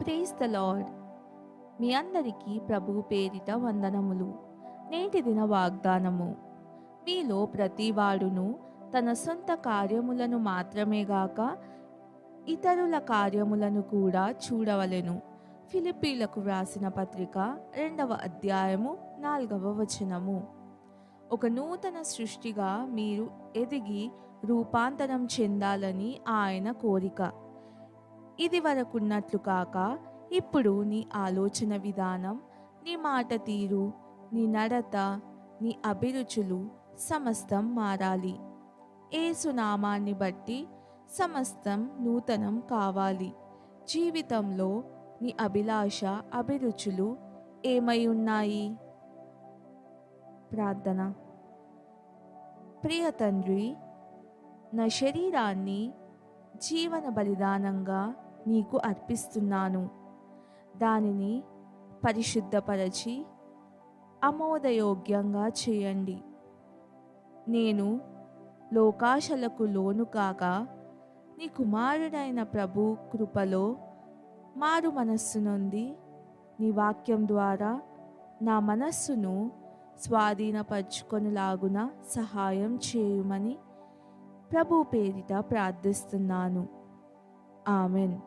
Praise the lord మీ అందరికీ ప్రభు పేరిట వందనములు. నేటి దిన వాగ్దానము. మీలో ప్రతివాడును తన సొంత కార్యములను మాత్రమే గాక ఇతరుల కార్యములను కూడా చూడవలెను. ఫిలిపీలకు వ్రాసిన పత్రిక రెండవ అధ్యాయము నాలుగవ వచనము. ఒక నూతన సృష్టిగా మీరు ఎదిగి రూపాంతరం చెందాలని ఆయన కోరిక. ఇది వరకున్నట్లు కాక ఇప్పుడు నీ ఆలోచన విధానం నీ మాట తీరు నీ నడత నీ అభిరుచులు సమస్తం మారాలి. ఏ సునామాన్ని బట్టి సమస్తం నూతనం కావాలి. జీవితంలో నీ అభిలాష అభిరుచులు ఏమై ఉన్నాయి? ప్రార్థన. ప్రియ తండ్రి నా శరీరాన్ని జీవన బలిదానంగా నీకు అర్పిస్తున్నాను. దానిని పరిశుద్ధపరచి ఆమోదయోగ్యంగా చేయండి. నేను లోకాశలకు లోను కాక నీ కుమారుడైన ప్రభు కృపలో మారు మనస్సు నుండి నీ వాక్యం ద్వారా నా మనస్సును స్వాధీనపరుచుకొనిలాగున సహాయం చేయమని ప్రభు పేరిట ప్రార్థిస్తున్నాను. ఆమెన్.